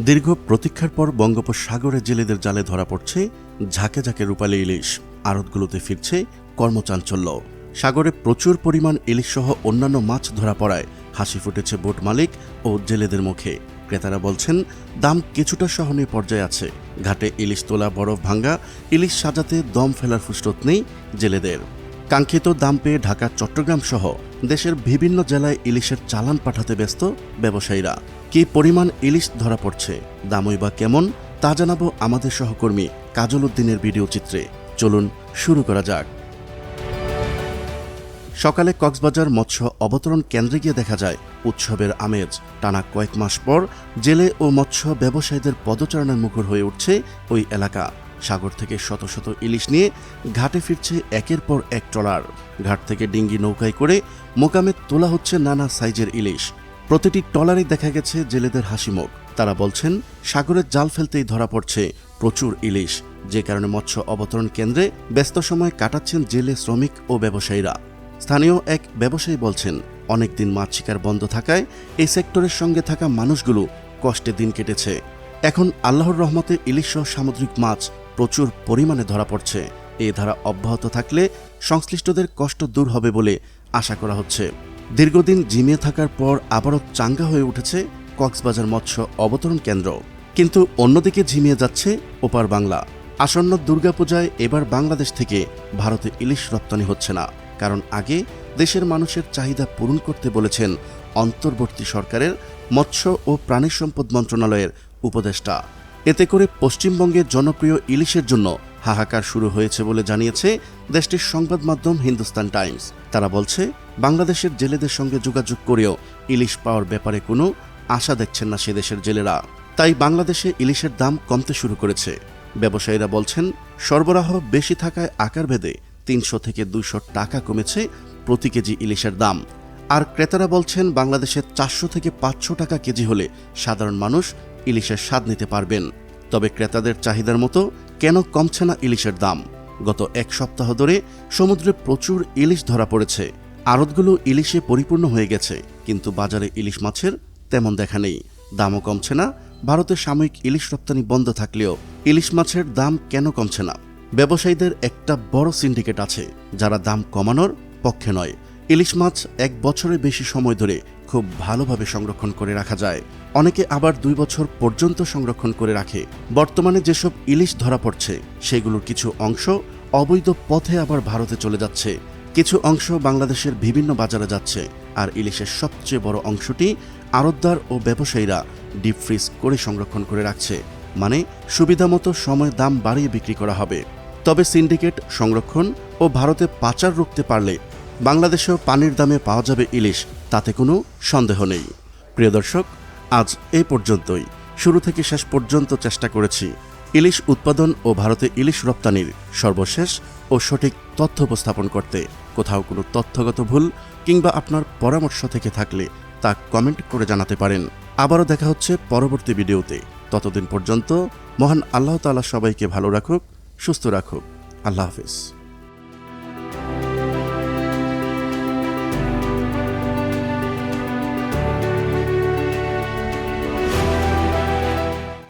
দীর্ঘ প্রতীক্ষার পর বঙ্গোপসাগরে জেলেদের জালে ধরা পড়ছে ঝাঁকে ঝাঁকে রূপালী ইলিশ। আড়তগুলোতে ফিরছে কর্মচাঞ্চল্য। সাগরে প্রচুর পরিমাণ ইলিশ সহ অন্যান্য মাছ ধরা পড়ায় হাসি ফুটেছে বোট মালিক ও জেলেদের মুখে। ক্রেতারা বলছেন, দাম কিছুটা সহনীয় পর্যায়ে আছে। ঘাটে ইলিশ তোলা বরফ ভাঙ্গা, ইলিশ সাজাতে দম ফেলার ফুসরত নেই জেলেদের। কাঙ্ক্ষিত দাম পেয়ে ঢাকা, চট্টগ্রাম সহ দেশের বিভিন্ন জেলায় ইলিশের চালান পাঠাতে ব্যস্ত ব্যবসায়ীরা। কি পরিমাণ ইলিশ ধরা পড়ছে, দামই বা কেমন, তা জানাব আমাদের সহকর্মী কাজল উদ্দিনের ভিডিও চিত্রে। চলুন শুরু করা যাক। সকালে কক্সবাজার মৎস্য অবতরণ কেন্দ্রে গিয়ে দেখা যায়, উৎসবের আমেজ। টানা কয়েক মাস পর জেলে ও মৎস্য ব্যবসায়ীদের পদচারণার মুখর হয়ে উঠছে ওই এলাকা। সাগর থেকে শত শত ইলিশ নিয়ে ঘাটে ফিরছে একের পর এক ট্রলার। ঘাট থেকে ডিঙ্গি নৌকায় করে মোকামে তোলা হচ্ছে নানা সাইজের ইলিশ। প্রতিটি ট্রলারে দেখা গেছে জেলেদের হাসিমুখ তারা বলছেন, সাগরের জাল ফেলতেই ধরা পড়ছে প্রচুর ইলিশ। যে কারণে মৎস্য অবতরণ কেন্দ্রে ব্যস্ত সময় কাটাচ্ছেন জেলে শ্রমিক ও ব্যবসায়ীরা। স্থানীয় এক ব্যবসায়ী বলছেন, অনেকদিন মাছ শিকার বন্ধ থাকায় এই সেক্টরের সঙ্গে থাকা মানুষগুলো কষ্টে দিন কেটেছে। এখন আল্লাহর রহমতে ইলিশ সামুদ্রিক মাছ প্রচুর পরিমাণে ধরা পড়ছে। এ ধারা অব্যাহত থাকলে সংশ্লিষ্টদের কষ্ট দূর হবে বলে আশা করা হচ্ছে। দীর্ঘদিন জিমিয়ে থাকার পর আবারও চাঙ্গা হয়ে উঠেছে কক্সবাজার মৎস্য অবতরণ কেন্দ্র। কিন্তু অন্যদিকে ঝিমিয়ে যাচ্ছে ওপার বাংলা। আসন্ন দুর্গাপূজায় এবার বাংলাদেশ থেকে ভারতে ইলিশ রপ্তানি হচ্ছে না। কারণ আগে দেশের মানুষের চাহিদা পূরণ করতে বলেছেন অন্তর্বর্তী সরকারের মৎস্য ও প্রাণী সম্পদ মন্ত্রণালয়ের উপদেষ্টা। এতে করে পশ্চিমবঙ্গে জনপ্রিয় ইলিশের জন্য হাহাকার শুরু হয়েছে বলে জানিয়েছে দেশটির সংবাদ মাধ্যম হিন্দুস্তান টাইমস। তারা বলছে, বাংলাদেশের জেলেদের সঙ্গে যোগাযোগ করেও ইলিশ পাওয়ার ব্যাপারে কোনো আশা দেখছেন না সে দেশের জেলেরা। তাই বাংলাদেশে ইলিশের দাম কমতে শুরু করেছে। ব্যবসায়ীরা বলছেন, সরবরাহ বেশি থাকায় আকার ভেদে তিনশো থেকে দুইশো টাকা কমেছে প্রতি কেজি ইলিশের দাম। আর ক্রেতারা বলছেন, বাংলাদেশে চারশো থেকে পাঁচশো টাকা কেজি হলে সাধারণ মানুষ ইলিশের স্বাদ নিতে পারবেন। তবে ক্রেতাদের চাহিদার মতো কেন কমছে না ইলিশের দাম? গত এক সপ্তাহ ধরে সমুদ্রে প্রচুর ইলিশ ধরা পড়েছে। আড়তগুলো ইলিশে পরিপূর্ণ হয়ে গেছে, কিন্তু বাজারে ইলিশ মাছের তেমন দেখা নেই। দামও কমছে না ভারতের সাময়িক ইলিশ রপ্তানি বন্ধ থাকলেও ইলিশ মাছের দাম কেন কমছে না? ব্যবসায়ীদের একটা বড় সিন্ডিকেট আছে, যারা দাম কমানোর পক্ষে নয়। ইলিশ মাছ এক বছরের বেশি সময় ধরে খুব ভালোভাবে সংরক্ষণ করে রাখা যায়। অনেকে আবার দুই বছর পর্যন্ত সংরক্ষণ করে রাখে। বর্তমানে যেসব ইলিশ ধরা পড়ছে, সেগুলোর কিছু অংশ অবৈধ পথে আবার ভারতে চলে যাচ্ছে। কিছু অংশ বাংলাদেশের বিভিন্ন বাজারে যাচ্ছে আর ইলিশের সবচেয়ে বড় অংশটি আড়তদার ও ব্যবসায়ীরা ডিপ ফ্রিজ করে সংরক্ষণ করে রাখছে। মানে সুবিধামতো সময় দাম বাড়িয়ে বিক্রি করা হবে। তবে সিন্ডিকেট সংরক্ষণ ও ভারতে পাচার রুখতে পারলে বাংলাদেশেও পানির দামে পাওয়া যাবে ইলিশ, তাতে কোনো সন্দেহ নেই। প্রিয় দর্শক, আজ এই পর্যন্তই। শুরু থেকে শেষ পর্যন্ত চেষ্টা করেছি। ইলিশ উৎপাদন ও ভারতে ইলিশ রপ্তানির সর্বশেষ ও সঠিক তথ্য উপস্থাপন করতে। কোথাও কোনো তথ্যগত ভুল কিংবা আপনার পরামর্শ থেকে থাকলে তা কমেন্ট করে জানাতে পারেন। আবারও দেখা হচ্ছে পরবর্তী ভিডিওতে। ততদিন পর্যন্ত মহান আল্লাহ তাআলা সবাইকে ভালো রাখুক, সুস্থ রাখুক। আল্লাহ হাফিজ।